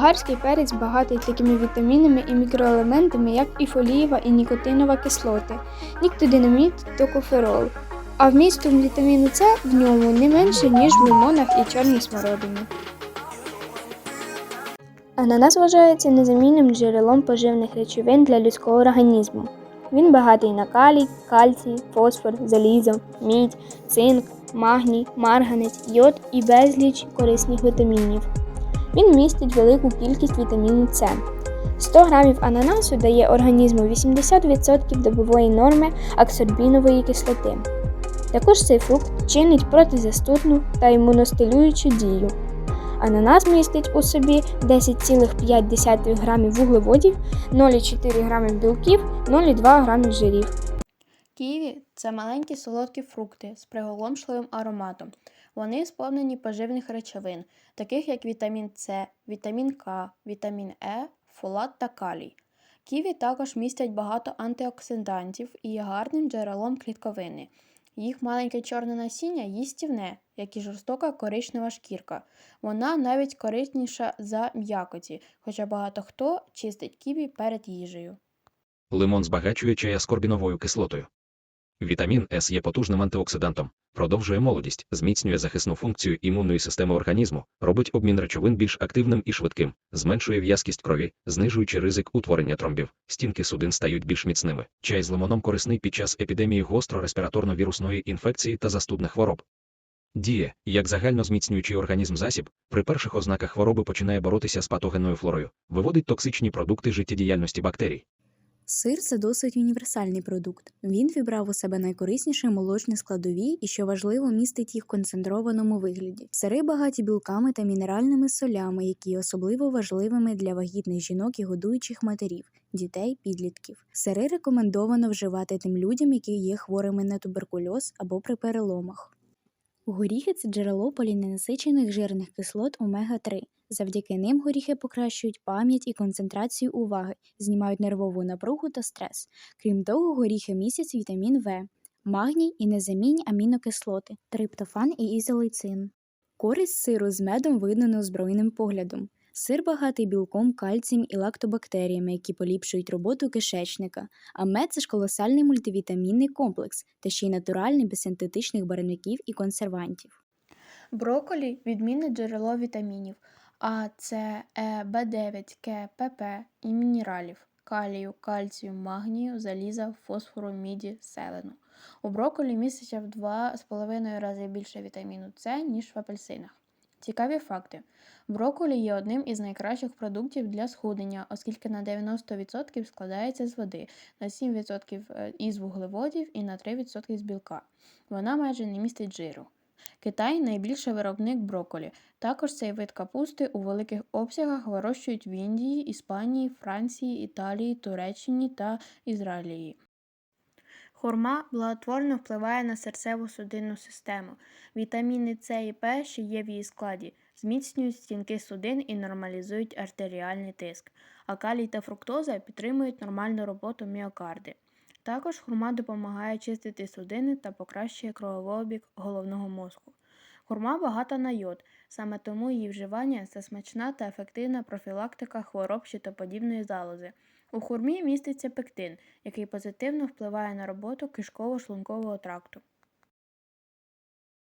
Болгарський перець багатий такими вітамінами і мікроелементами, як і фолієва і нікотинова кислоти, ніктодинамід, токоферол. А вмістом вітаміну С в ньому не менше, ніж в лимонах і чорній смородині. Ананас вважається незамінним джерелом поживних речовин для людського організму. Він багатий на калій, кальцій, фосфор, залізо, мідь, цинк, магній, марганець, йод і безліч корисних вітамінів. Він містить велику кількість вітаміну С. 100 грамів ананасу дає організму 80% добової норми аксорбінової кислоти. Також цей фрукт чинить протизастудну та імуностилюючу дію. Ананас містить у собі 10,5 грамів вуглеводів, 0,4 грамів білків, 0,2 грамів жирів. Ківі це маленькі солодкі фрукти з приголомшливим ароматом. Вони сповнені поживних речовин, таких як вітамін С, вітамін К, вітамін Е, фолат та калій. Ківі також містять багато антиоксидантів і є гарним джерелом клітковини. Їх маленьке чорне насіння їстівне, як і жорстока коричнева шкірка. Вона навіть корисніша за м'якоті, хоча багато хто чистить ківі перед їжею. Лимон збагачує чай аскорбіновою кислотою. Вітамін С є потужним антиоксидантом, продовжує молодість, зміцнює захисну функцію імунної системи організму, робить обмін речовин більш активним і швидким, зменшує в'язкість крові, знижуючи ризик утворення тромбів, стінки судин стають більш міцними. Чай з лимоном корисний під час епідемії гостро-респіраторно-вірусної інфекції та застудних хвороб. Діє, як загально зміцнюючий організм засіб, при перших ознаках хвороби починає боротися з патогенною флорою, виводить токсичні продукти життєдіяльності бактерій. Сир це досить універсальний продукт. Він вібрав у себе найкорисніші молочні складові і, що важливо, містить їх в концентрованому вигляді. Сири багаті білками та мінеральними солями, які є особливо важливими для вагітних жінок і годуючих матерів, дітей, підлітків. Сири рекомендовано вживати тим людям, які є хворими на туберкульоз або при переломах. Горіхи це джерело поліненасичених жирних кислот омега-3. Завдяки ним горіхи покращують пам'ять і концентрацію уваги, знімають нервову напругу та стрес. Крім того, горіхи містять вітамін В, магній і незамінні амінокислоти, триптофан і ізолейцин. Користь сиру з медом видно неозброєним поглядом. Сир багатий білком, кальцієм і лактобактеріями, які поліпшують роботу кишечника, а мед це ж колосальний мультивітамінний комплекс та ще й натуральний без синтетичних барвників і консервантів. Брокколі – відмінне джерело вітамінів А, С, Е, Б9, К, ПП і мінералів калію, кальцію, магнію, заліза, фосфору, міді, селену. У брокколі міститься в 2,5 рази більше вітаміну С, ніж в апельсинах. Цікаві факти. Брокколі є одним із найкращих продуктів для схуднення, оскільки на 90% складається з води, на 7% із вуглеводів і на 3% з білка. Вона майже не містить жиру. Китай найбільший виробник брокколі. Також цей вид капусти у великих обсягах вирощують в Індії, Іспанії, Франції, Італії, Туреччині та Ізраїлі. Хурма благотворно впливає на серцево-судинну систему. Вітаміни С і П, що є в її складі, зміцнюють стінки судин і нормалізують артеріальний тиск, а калій та фруктоза підтримують нормальну роботу міокарди. Також хурма допомагає чистити судини та покращує кровообіг головного мозку. Хурма багата на йод, саме тому її вживання це смачна та ефективна профілактика хвороб щитоподібної залози. У хурмі міститься пектин, який позитивно впливає на роботу кишково-шлункового тракту.